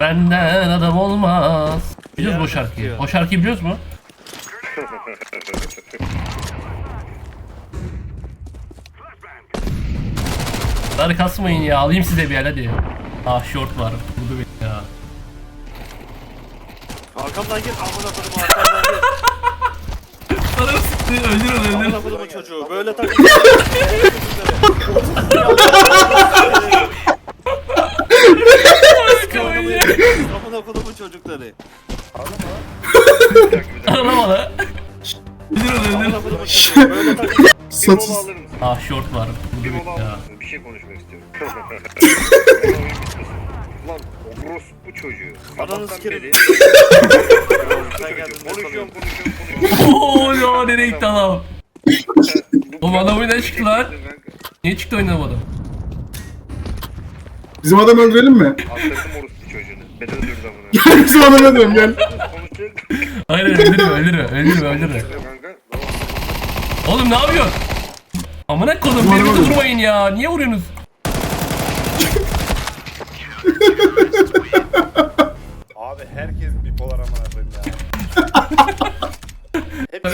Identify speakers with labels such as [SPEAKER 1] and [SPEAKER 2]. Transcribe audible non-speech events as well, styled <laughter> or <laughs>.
[SPEAKER 1] Benden adam olmaz. Biliyoruz bu şarkıyı.
[SPEAKER 2] tutuyor.
[SPEAKER 1] O şarkıyı biliyoruz mu? Dar kasmayın ya. Alayım size bir yer hadi. Ah short var. Vurdu beni ya.
[SPEAKER 2] Arkamdan gir amına koydum arkamdan gir.
[SPEAKER 1] Sana sıktı. Öldür onu öldür.
[SPEAKER 2] Amına koydum çocuğu. Böyle takılıyor. <laughs> Amına koydum çocukları.
[SPEAKER 1] Arama lan. Öldür onu öldür.
[SPEAKER 2] Amına koydum çocuğu. Böyle takılıyor.
[SPEAKER 3] Satış.
[SPEAKER 4] Mola alır mısın?
[SPEAKER 1] Ah short var. Vurdu
[SPEAKER 4] Bir
[SPEAKER 1] beni
[SPEAKER 4] mola
[SPEAKER 1] ya.
[SPEAKER 4] mısın? Bir şey konuşmak istiyorum. <laughs> Lan orospu çocuğu.
[SPEAKER 2] Ananı
[SPEAKER 4] Sabahtan
[SPEAKER 2] sikerim. <laughs>
[SPEAKER 4] beri-
[SPEAKER 2] ne
[SPEAKER 4] Konuşuyorum konuşuyorum <laughs> konuşuyorum.
[SPEAKER 1] Oo ya nereye gitti adam? Oğlum adam oyundan çıktı lan. Niye çıktı bu adam?
[SPEAKER 3] Bizim adam öldürelim mi?
[SPEAKER 4] Attırdım orospu. <laughs>
[SPEAKER 3] Gel bizim adamı diyorum gel.
[SPEAKER 4] Konuşuyor.
[SPEAKER 1] Hayır hayır, öldürme öldürme öldürme öldürme.
[SPEAKER 4] Kanka.
[SPEAKER 1] Oğlum ne yapıyorsun? Amına kodum
[SPEAKER 3] beni
[SPEAKER 1] Vurma. durmayın ya. Niye vuruyorsunuz? Abi herkes bipolar amına koyayım ya. <laughs> Hep,